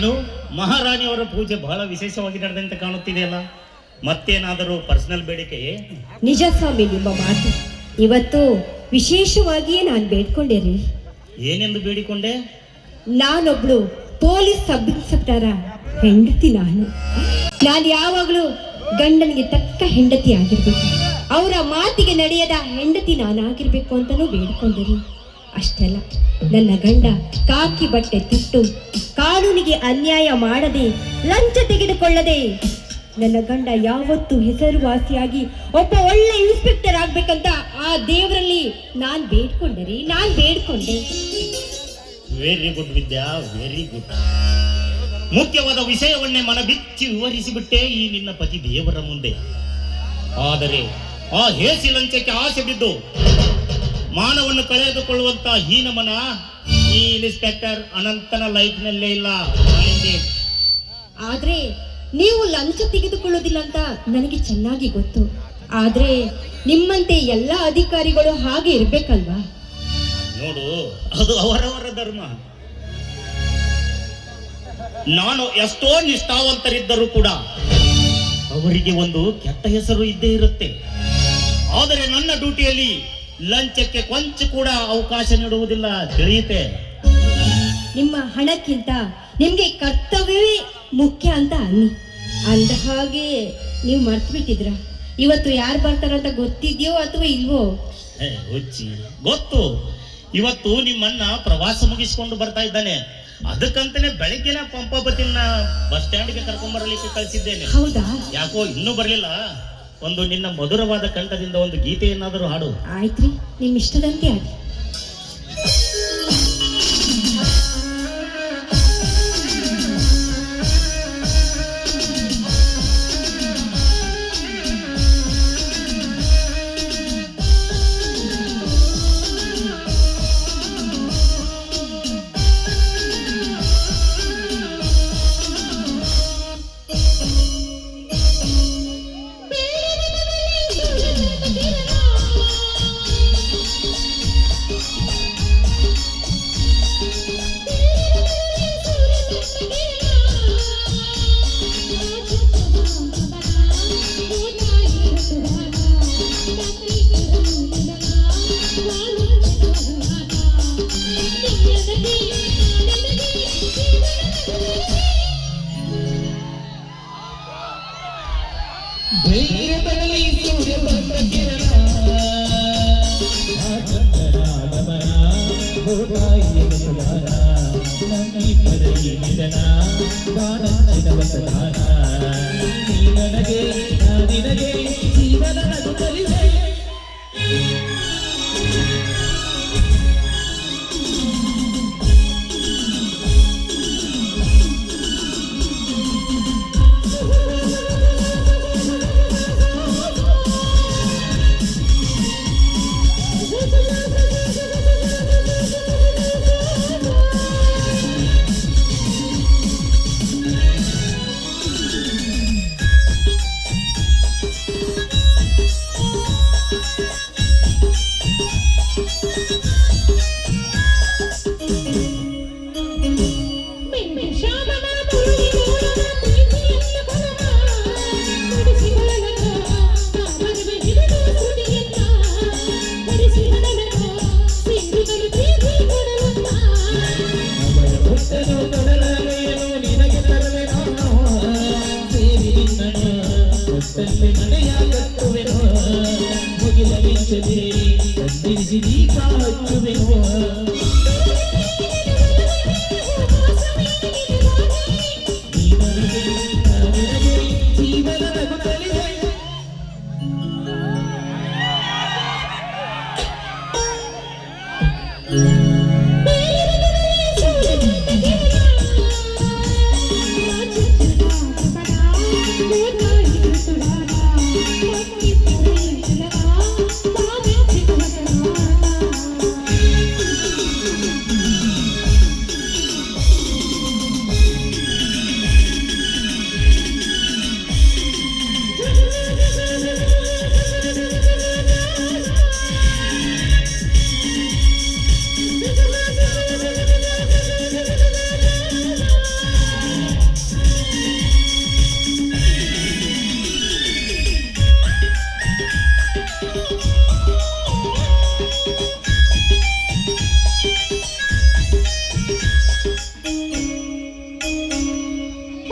ಏನು? ಮಹಾರಾಣಿಯವರ ಪೂಜೆ ಬಹಳ ವಿಶೇಷವಾಗಿ ನಡೆದಂತೆ ಕಾಣುತ್ತಿದೆಯಲ್ಲ ಮತ್ತೇನಾದರೂ ಪರ್ಸನಲ್ ಬೇಡಿಕೆಯೇ ನಿಜ ಸ್ವಾಮಿ ನಿಮ್ಮ ಮಾತು. ಇವತ್ತು ವಿಶೇಷವಾಗಿಯೇ ನಾನು ಬೇಡ್ಕೊಂಡೆ ರೀ. ಏನೆಂದು ಬೇಡಿಕೊಂಡೆ? ನಾನೊಬ್ಳು ಪೊಲೀಸ್ ಸಬ್ ಇನ್ಸ್ಪೆಕ್ಟರ ಹೆಂಡತಿ ನಾನು. ನಾನು ಯಾವಾಗಲೂ ಗಂಡನಿಗೆ ತಕ್ಕ ಹೆಂಡತಿ ಆಗಿರ್ಬೇಕು. ಅವರ ಮಾತಿಗೆ ನಡೆಯದ ಹೆಂಡತಿ ನಾನಾಗಿರ್ಬೇಕು ಅಂತಲೂ ಬೇಡ್ಕೊಂಡರು ಅಷ್ಟೆಲ್ಲ. ನನ್ನ ಗಂಡ ಕಾಕಿ ಬಟ್ಟೆ ತಿಟ್ಟು ಕಾನೂನಿಗೆ ಅನ್ಯಾಯ ಮಾಡದೆ ಲಂಚ ತೆಗೆದುಕೊಳ್ಳದೆ ನನ್ನ ಗಂಡ ಯಾವತ್ತು ಹೆಸರುವಾಸಿಯಾಗಿ ಒಬ್ಬ ಒಳ್ಳೆ ಇನ್ಸ್ಪೆಕ್ಟರ್ ಆಗ್ಬೇಕಂತ ಆ ದೇವರಲ್ಲಿ ನಾನ್ ಬೇಡ್ಕೊಂಡೆ ನಾನ್ ಬೇಡ್ಕೊಂಡೆ. Very good Vidya very good ಮುಖ್ಯವಾದ ವಿಷಯವನ್ನೇ ಮನಬಿಚ್ಚಿ ವಿವರಿಸಿಬಿಟ್ಟೆ ಈ ನಿನ್ನ ಪತಿ ದೇವರ ಮುಂದೆ. ಆದರೆ ಆ ಹೇಸಿ ಲಂಚಕ್ಕೆ ಆಸೆ ಬಿದ್ದು ಮಾನವನ್ನು ಕಳೆದುಕೊಳ್ಳುವಂತ ಹೀನಮನ ಈ ಇನ್ಸ್ಪೆಕ್ಟರ್ ಅನಂತನ ಲೈಫ್ನಲ್ಲೇ ಇಲ್ಲ. ಆದ್ರೆ ನೀವು ಲಂಚ ತೆಗೆದುಕೊಳ್ಳೋದಿಲ್ಲ ಅಂತ ನನಗೆ ಚೆನ್ನಾಗಿ ಗೊತ್ತು. ಆದ್ರೆ ನಿಮ್ಮಂತೆ ಎಲ್ಲ ಅಧಿಕಾರಿಗಳು ಹಾಗೆ ಇರ್ಬೇಕಲ್ವಾ? ನೋಡು ಅದು ಅವರವರ ಧರ್ಮ. ನಾನು ಎಷ್ಟೋ ನಿಷ್ಠಾವಂತರಿದ್ದರೂ ಕೂಡ ಅವರಿಗೆ ಒಂದು ಕೆಟ್ಟ ಹೆಸರು ಇದ್ದೇ ಇರುತ್ತೆ. ಆದರೆ ನನ್ನ ಡ್ಯೂಟಿಯಲ್ಲಿ ಲಂಚಕ್ಕೆ ಕೊಂಚ ಕೂಡ ಅವಕಾಶ ನೀಡುವುದಿಲ್ಲ ತಿಳಿಯುತ್ತೆ. ನಿಮ್ಮ ಹಣಕ್ಕಿಂತ ನಿಮ್ಗೆ ಕರ್ತವ್ಯವೇ ಮುಖ್ಯ ಅಂತ ಅನ್ನಿ. ಅಂದ ಹಾಗೆ ನೀವು ಮರ್ತು ಬಿಟ್ಟಿದ್ರ ಇವತ್ತು ಯಾರು ಬರ್ತಾರಂತ ಗೊತ್ತಿದ್ಯೋ ಅಥವಾ ಇಲ್ವೋ? ಹುಚ್ಚಿ ಗೊತ್ತು. ಇವತ್ತು ನಿಮ್ಮನ್ನ ಪ್ರವಾಸ ಮುಗಿಸ್ಕೊಂಡು ಬರ್ತಾ ಇದ್ದಾನೆ. ಅದಕ್ಕಂತಾನೆ ಬೆಳಿಗ್ಗೆನ ಪಂಪಾಪತಿನ ಬಸ್ ಸ್ಟ್ಯಾಂಡ್ಗೆ ಕರ್ಕೊಂಡ್ ಬರಲಿಕ್ಕೆ ಕಳಿಸಿದ್ದೇನೆ. ಹೌದಾ? ಯಾಕೋ ಇನ್ನೂ ಬರಲಿಲ್ಲ. ಒಂದು ನಿನ್ನ ಮಧುರವಾದ ಕಂಠದಿಂದ ಒಂದು ಗೀತೆಯನ್ನಾದರೂ ಹಾಡು. ಆಯ್ತ್ರಿ ನಿಮ್ಮ ಇಷ್ಟದಂತೆ ಆಗಿ ಧೈರ್ಯದಲ್ಲಿ ಸೂರ್ಯ ಬಂದ ಕಿರಣ. ನನಗೆ ನಿನಗೆ ಜೀವನ ಮುತ್ತಲ್ಲಿ ಮನೆಯ ಕಟ್ಟುವೆನು ಮುಗಿಲ ಮಿಂಚದೆ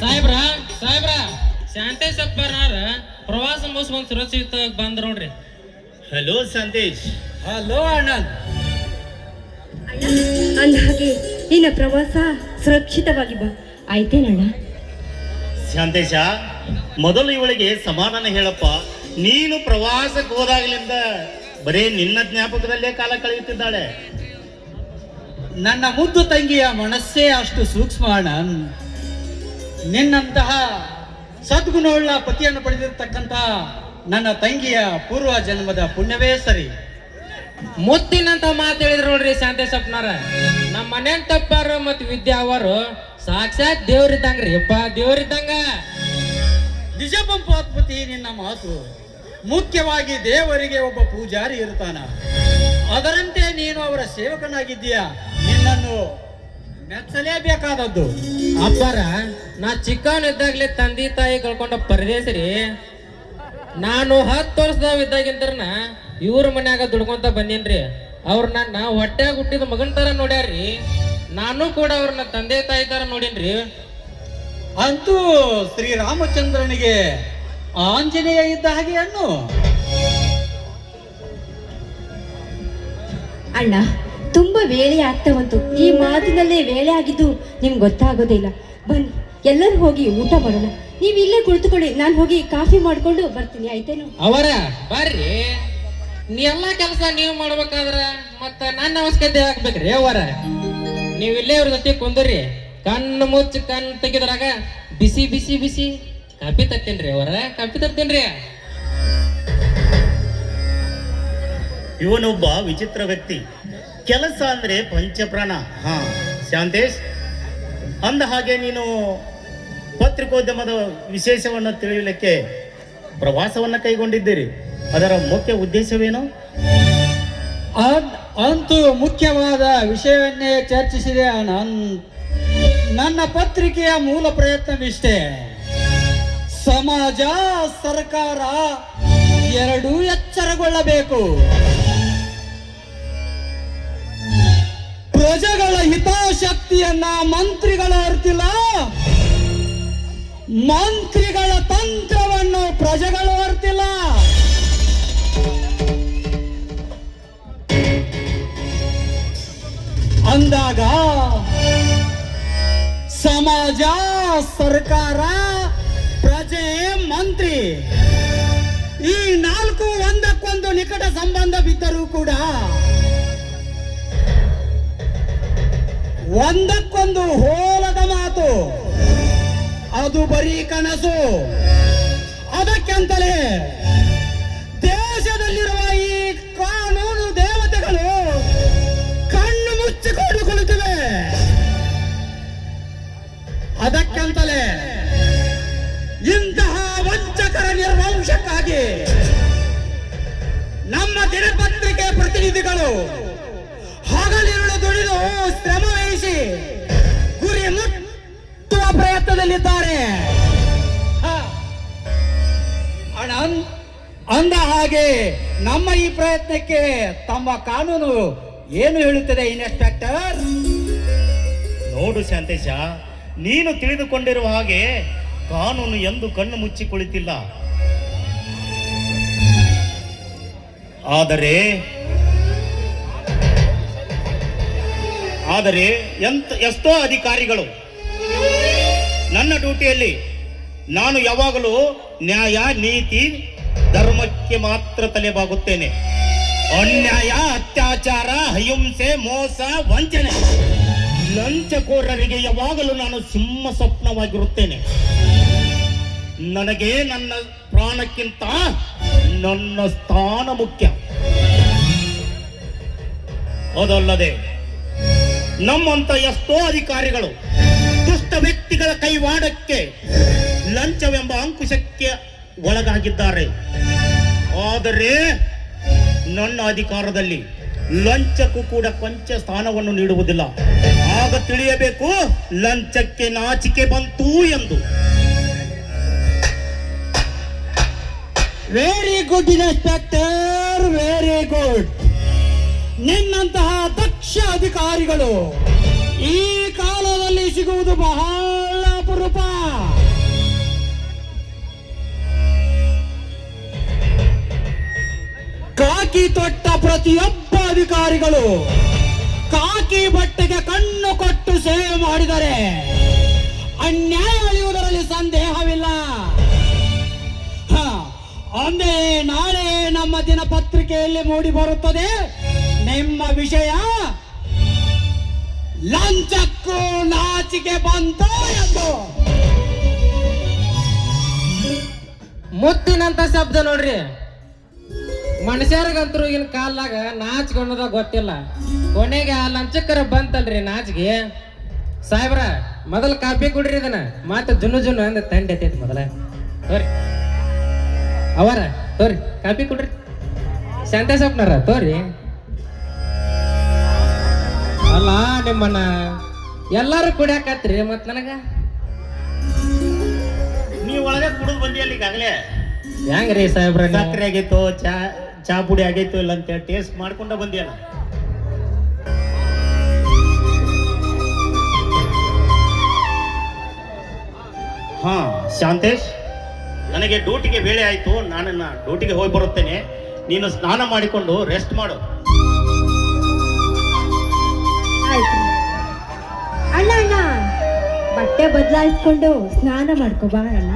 ಸಾಹೇಬ್ರ ಸಾಹೇಬ್ರ ಶಾಂತೇಶ್ ಅಪ್ಪನಾರ ಪ್ರವಾಸ ಮುಗಿಸ್ಕೊಂಡ್ ಸುರಕ್ಷಿತವಾಗಿ ಬಂದ್ರ ನೋಡ್ರಿ. ಹಲೋ ಸಂದೇಶ್ ಹಲೋ ಆನಂದ್ ಅಂದ ಹಾಗೆ. ನಿನ್ನ ಪ್ರವಾಸ ಸುರಕ್ಷಿತವಾಗಿ ಬಾ. ಆಯ್ತೇನಣ್ಣ ಶಾಂತೇಶ ಮೊದಲು ಇವಳಿಗೆ ಸಮಾಧಾನ ಹೇಳಪ್ಪ. ನೀನು ಪ್ರವಾಸಕ್ಕೆ ಹೋದಾಗಲಿಂದ ಬರೀ ನಿನ್ನ ಜ್ಞಾಪಕದಲ್ಲೇ ಕಾಲ ಕಳೆಯುತ್ತಿದ್ದಾಳೆ. ನನ್ನ ಮುದ್ದು ತಂಗಿಯ ಮನಸ್ಸೇ ಅಷ್ಟು ಸೂಕ್ಷ್ಮ ಅಣ್ಣ ನಿನ್ನಂತಹ ಸದ್ಗುಣವುಳ್ಳ ಪತಿಯನ್ನು ಪಡೆದಿರತಕ್ಕಂತಹ ನನ್ನ ತಂಗಿಯ ಪೂರ್ವ ಜನ್ಮದ ಪುಣ್ಯವೇ ಸರಿ. ಮುತ್ತಿನಂತ ಮಾತು ಹೇಳಿದ್ರು ನೋಡ್ರಿ ಸಪ್ನಾರ ನಮ್ಮ ಮನೇನ್ ತಪ್ಪಾರ ಮತ್ ವಿದ್ಯಾ ಅವರು ಸಾಕ್ಷಾತ್ ದೇವ್ರಿದ್ದಂಗ್ರಿ ಅಪ್ಪ ದೇವ್ರಿದ್ದಂಗ ನಿಜ ಪಂಪಾತ್ಪತಿ ನಿನ್ನ ಮಾತು. ಮುಖ್ಯವಾಗಿ ದೇವರಿಗೆ ಒಬ್ಬ ಪೂಜಾರಿ ಇರ್ತಾನ. ಅದರಂತೆ ನೀನು ಅವರ ಸೇವಕನಾಗಿದ್ದೀಯ? ನಿನ್ನನ್ನು ಮೆಚ್ಚಲೇಬೇಕಾದದ್ದು. ಅಪ್ಪಾರ ನಾ ಚಿಕ್ಕವನಿದ್ದಾಗ್ಲೇ ತಂದೆ ತಾಯಿ ಕಳ್ಕೊಂಡ ಪರದೇಶ್ರಿ. ನಾನು ಹತ್ತು ವರ್ಷದವ ಇದ್ದಾಗಿಂದ್ರನ ಇವ್ರ ಮನ್ಯಾಗ ದುಡ್ಕೊಂತ ಬಂದೇನ್ರಿ? ಅವ್ರ ನನ್ನ ಹೊಟ್ಟೆ ಹುಟ್ಟಿದ ಮಗನ ತರ ನೋಡ್ಯಾರ್ರಿ. ನಾನು ಕೂಡ ಅವ್ರನ್ನ ತಂದೆ ತಾಯಿ ತರ ನೋಡೀನ್ರಿ. ಅಂತೂ ಶ್ರೀರಾಮಚಂದ್ರನಿಗೆ ಆಂಜನೇಯ ಇದ್ದ ಹಾಗೆ ಅನ್ನು? ಅಣ್ಣ ತುಂಬಾ ವೇಳೆ ಆಗ್ತಾ ಬಂತು. ಈ ಮಾತಿನಲ್ಲೇ ವೇಳೆ ಆಗಿದ್ದು ನಿಮ್ಗೆ ಗೊತ್ತಾಗೋದಿಲ್ಲ. ಬನ್ನಿ ಎಲ್ಲರೂ ಹೋಗಿ ಊಟ ಮಾಡೋಣ. ನೀವು ಇಲ್ಲೇ ಕುಳಿತುಕೊಳ್ಳಿ. ನಾನು ಹೋಗಿ ಕಾಫಿ ಮಾಡ್ಕೊಂಡು ಬರ್ತೀನಿ ಆಯ್ತೇನು? ಅವರ ಬರ್ರಿ. ನೀ ಎಲ್ಲಾ ಕೆಲಸ ನೀವು ಮಾಡ್ಬೇಕಾದ್ರ ಮತ್ತ ನನ್ನ ಅವಶ್ಯಕತೆ ಆಗ್ಬೇಕ್ರಿ ಅವರ ನೀವು ಇಲ್ಲೇ ಅವ್ರ ಜೊತೆ ಕುಂದ್ರಿ. ಕಣ್ಣು ಮುಚ್ಚಿ ಕಣ್ಣು ತೆಗಿದ್ರಾಗ ಬಿಸಿ ಬಿಸಿ ಬಿಸಿ ಕಪ್ಪಿ ತರ್ತೇನ್ರಿ ಅವರ ಕಪ್ಪಿ ತರ್ತೇನ್ರಿ ಇವನೊಬ್ಬ ವಿಚಿತ್ರ ವ್ಯಕ್ತಿ. ಕೆಲಸ ಅಂದ್ರೆ ಪಂಚಪ್ರಾಣ. ಹಾ, ಶಾಂತೇಶ್, ಅಂದ ಹಾಗೆ ನೀನು ಪತ್ರಿಕೋದ್ಯಮದ ವಿಶೇಷವನ್ನು ತಿಳಿಯಲಿಕ್ಕೆ ಪ್ರವಾಸವನ್ನು ಕೈಗೊಂಡಿದ್ದೀರಿ. ಅದರ ಮುಖ್ಯ ಉದ್ದೇಶವೇನು? ಅಂತೂ ಮುಖ್ಯವಾದ ವಿಷಯವನ್ನೇ ಚರ್ಚಿಸಿದೆ ನನ್, ನನ್ನ ಪತ್ರಿಕೆಯ ಮೂಲ ಪ್ರಯತ್ನವಿಷ್ಟೇ. ಸಮಾಜ, ಸರ್ಕಾರ ಎರಡೂ ಎಚ್ಚರಗೊಳ್ಳಬೇಕು. ಪ್ರಜೆಗಳ ಹಿತಾಸಕ್ತಿಯನ್ನ ಮಂತ್ರಿಗಳು ಅರ್ತಿಲ್ಲ. ಮಂತ್ರಿಗಳ ತಂತ್ರವನ್ನು ಪ್ರಜೆಗಳು ಅರ್ತಿಲ್ಲ. ಅಂದಾಗ ಸಮಾಜ, ಸರ್ಕಾರ, ಪ್ರಜೆ, ಮಂತ್ರಿ. ಈ ನಾಲ್ಕು ಒಂದಕ್ಕೊಂದು ನಿಕಟ ಸಂಬಂಧ ಬಿದ್ದರೂ ಕೂಡ ಒಂದಕ್ಕೊಂದು ಹೋಲದ ಮಾತು, ಅದು ಬರೀ ಕನಸು. ಅದಕ್ಕೆಂತಲೇ ಅದಕ್ಕೆಂತಲೇ ಇಂತಹ ವಂಚಕರ ನಿರ್ವಂಶಕ್ಕಾಗಿ ನಮ್ಮ ದಿನಪತ್ರಿಕೆ ಪ್ರತಿನಿಧಿಗಳು ಹಗಲಿರುಳು ದುಡಿದು ಶ್ರಮ ವಹಿಸಿ ಗುರಿ ಮುಟ್ಟುವ ಪ್ರಯತ್ನದಲ್ಲಿದ್ದಾರೆ. ಅಂದ ಹಾಗೆ ನಮ್ಮ ಈ ಪ್ರಯತ್ನಕ್ಕೆ ತಮ್ಮ ಕಾನೂನು ಏನು ಹೇಳುತ್ತದೆ ಇನ್ಸ್ಪೆಕ್ಟರ್ ನೋಡು ಶಾಂತೇಶ ನೀನು ತಿಳಿದುಕೊಂಡಿರುವ ಹಾಗೆ ಕಾನೂನು ಎಂದು ಕಣ್ಣು ಮುಚ್ಚಿ ಕುಳಿತಿಲ್ಲ. ಆದರೆ ಆದರೆ ಎಂತ, ಎಷ್ಟೋ ಅಧಿಕಾರಿಗಳು ನನ್ನ ಡ್ಯೂಟಿಯಲ್ಲಿ ನಾನು ಯಾವಾಗಲೂ ನ್ಯಾಯ, ನೀತಿ, ಧರ್ಮಕ್ಕೆ ಮಾತ್ರ ತಲೆಬಾಗುತ್ತೇನೆ. ಅನ್ಯಾಯ, ಅತ್ಯಾಚಾರ, ಅಹಿಂಸೆ, ಮೋಸ, ವಂಚನೆ. ಲಂಚಕೋರರಿಗೆ ಯಾವಾಗಲೂ ನಾನು ಸಿಂಹ ಸ್ವಪ್ನವಾಗಿರುತ್ತೇನೆ. ನನಗೆ ನನ್ನ ಪ್ರಾಣಕ್ಕಿಂತ ನನ್ನ ಸ್ಥಾನ ಮುಖ್ಯ. ಅದಲ್ಲದೆ ನಮ್ಮಂತ ಎಷ್ಟೋ ಅಧಿಕಾರಿಗಳು ದುಷ್ಟ ವ್ಯಕ್ತಿಗಳ ಕೈವಾಡಕ್ಕೆ ಲಂಚವೆಂಬ ಅಂಕುಶಕ್ಕೆ ಒಳಗಾಗಿದ್ದಾರೆ. ಆದರೆ ನನ್ನ ಅಧಿಕಾರದಲ್ಲಿ ಲಂಚಕ್ಕೂ ಕೂಡ ಕೊಂಚ ಸ್ಥಾನವನ್ನು ನೀಡುವುದಿಲ್ಲ. ಆಗ ತಿಳಿಯಬೇಕು, ಲಂಚಕ್ಕೆ ನಾಚಿಕೆ ಬಂತು ಎಂದು. Very good inspector very good ನಿನ್ನಂತಹ ದಕ್ಷ ಅಧಿಕಾರಿಗಳು ಈ ಕಾಲದಲ್ಲಿ ಸಿಗುವುದು ಬಹಳ ಅಪರೂಪ. ಕಾಕಿ ತೊಟ್ಟ ಪ್ರತಿಯೊಬ್ಬ ಅಧಿಕಾರಿಗಳು ಕಾಕಿ ಬಟ್ಟೆಗೆ ಕಣ್ಣು ಕೊಟ್ಟು ಸೇವೆ ಮಾಡಿದರೆ ಅನ್ಯಾಯ ಅಳಿಯುವುದರಲ್ಲಿ ಸಂದೇಹವಿಲ್ಲ. ಅಂದೇ ನಾಳೆ ನಮ್ಮ ದಿನಪತ್ರಿಕೆಯಲ್ಲಿ ಮೂಡಿ ಬರುತ್ತದೆ. ನಿಮ್ಮ ವಿಷಯ ಲಂಚಕ್ಕೂ ನಾಚಿಕೆ ಬಂತು ಎಂದು. ಮುತ್ತಿನಂತ ಶಬ್ದ ನೋಡ್ರಿ. ಮನುಷ್ಯರಿಗಂತರೂ ಈಗಿನ ಕಾಲ್ದಾಗ ನಾಚ್ಕೊಂಡದ ಗೊತ್ತಿಲ್ಲ. ಕೊನೆಗೆ ಆ ಲಂಚಕ್ಕರ ಬಂತಲ್ರಿ ನಾಚಿಗೆ. ಸಾಹೇಬ್ರ ಮೊದಲು ಕಾಪಿ ಕುಡ್ರಿ ಇದನ್ನ. ಮತ್ತೆ ಜುನು ಜುನು ಅಂದ ತಂಡೆ ಎತ್ತೈತಿ ಮೊದಲ. ತೋರಿ. ಅವರ ತೋರಿ ಕಾಪಿ ಕುಡ್ರಿ. ಸ್ವಪ್ನರ ತೋರಿ. ಅಲ್ಲ ನಿಮ್ಮನ್ನ ಎಲ್ಲಾರು ಕುಡಿಯಾಕತ್ರಿ ಮತ್ ನನಗ? ನೀವು ಒಳಗೆ ಕುಡಿದು ಬಂದಿಯಲ್ಲಿ ಈಗಾಗಲೇ? ಹೆಂಗ್ರಿ ಸಾಹೇಬ್ರ? ಸಕ್ಕರೆ ಆಗಿತ್ತು ಚಾ ಚಾ ಪುಡಿ ಆಗೈತೋ ಇಲ್ಲ ಅಂತ ಟೇಸ್ಟ್ ಮಾಡ್ಕೊಂಡ ಬಂದಿಯಲ್ಲ. ಹಾ, ಶಾಂತೇಶ್, ನನಗೆ ಡ್ಯೂಟಿಗೆ ವೇಳೆ ಆಯ್ತು. ನಾನನ್ನ ಡ್ಯೂಟಿಗೆ ಹೋಗಿ ಬರುತ್ತೇನೆ. ನೀನು ಸ್ನಾನ ಮಾಡಿಕೊಂಡು ರೆಸ್ಟ್ ಮಾಡು. ಅಣ್ಣ ಅಣ್ಣ. ಬಟ್ಟೆ ಬದಲಾಯಿಸ್ಕೊಂಡು ಸ್ನಾನ ಮಾಡ್ಕೋ ಬಾ, ಅಣ್ಣ.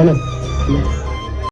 ಅಣ್ಣ